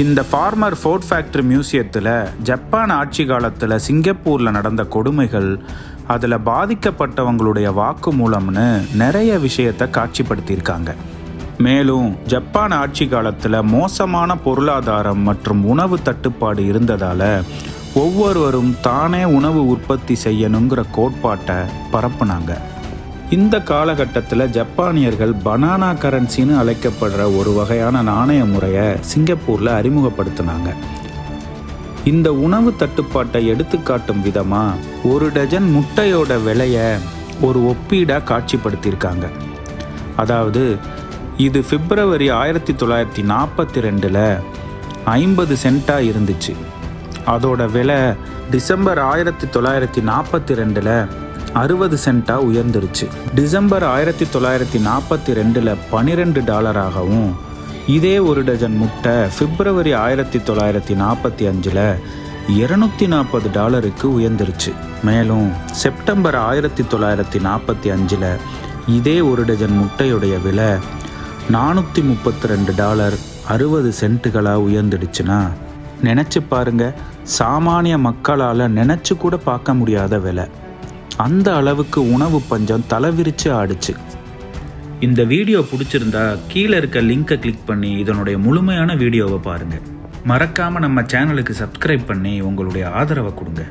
இந்த former Ford factory மியூசியத்தில் Japan ஆட்சி காலத்தில் சிங்கப்பூரில் நடந்த கொடுமைகள் அதில் பாதிக்கப்பட்டவங்களுடைய வாக்குமூலம்னு நிறைய விஷயத்தை காட்சிப்படுத்தியிருக்காங்க. மேலும் ஜப்பான் ஆட்சி காலத்தில் மோசமான பொருளாதாரம் மற்றும் உணவு தட்டுப்பாடு இருந்ததால் ஒவ்வொருவரும் தானே உணவு உற்பத்தி செய்யணுங்கிற கோட்பாட்டை பரப்புனாங்க. இந்த காலகட்டத்தில் ஜப்பானியர்கள் பனானா கரன்சின்னு அழைக்கப்படுற ஒரு வகையான நாணய முறையை சிங்கப்பூரில் அறிமுகப்படுத்தினாங்க. இந்த உணவு தட்டுப்பாட்டை எடுத்துக்காட்டும் விதமாக ஒரு டஜன் முட்டையோட விலையை ஒரு ஒப்பீடாக காட்சிப்படுத்தியிருக்காங்க. அதாவது இது பிப்ரவரி ஆயிரத்தி தொள்ளாயிரத்தி நாற்பத்தி ரெண்டில் ஐம்பது சென்ட்டாக இருந்துச்சு. அதோட விலை டிசம்பர் ஆயிரத்தி தொள்ளாயிரத்தி நாற்பத்தி ரெண்டில் அறுபது சென்ட்டாக உயர்ந்துருச்சு. டிசம்பர் ஆயிரத்தி தொள்ளாயிரத்தி நாற்பத்தி ரெண்டில் பனிரெண்டு டாலராகவும் இதே ஒரு டஜன் முட்டை பிப்ரவரி ஆயிரத்தி தொள்ளாயிரத்தி நாற்பத்தி அஞ்சில் இருநூத்தி நாற்பது டாலருக்கு உயர்ந்துருச்சு. மேலும் செப்டம்பர் ஆயிரத்தி தொள்ளாயிரத்தி நாற்பத்தி அஞ்சில் இதே ஒரு டஜன் முட்டையுடைய விலை நானூற்றி முப்பத்தி ரெண்டு டாலர் அறுபது சென்ட்டுகளாக உயர்ந்துடுச்சுன்னா நினச்சி பாருங்க சாமானிய மக்களால் நினச்சி கூட பார்க்க முடியாத விலை. அந்த அளவுக்கு உணவு பஞ்சம் தலைவிரிச்சு ஆடுச்சு. இந்த வீடியோ பிடிச்சிருந்தா கீழே இருக்க லிங்கை கிளிக் பண்ணி இதனுடைய முழுமையான வீடியோவை பாருங்கள் மறக்காமல் நம்ம சேனலுக்கு சப்ஸ்கிரைப் பண்ணி உங்களுடைய ஆதரவை கொடுங்க.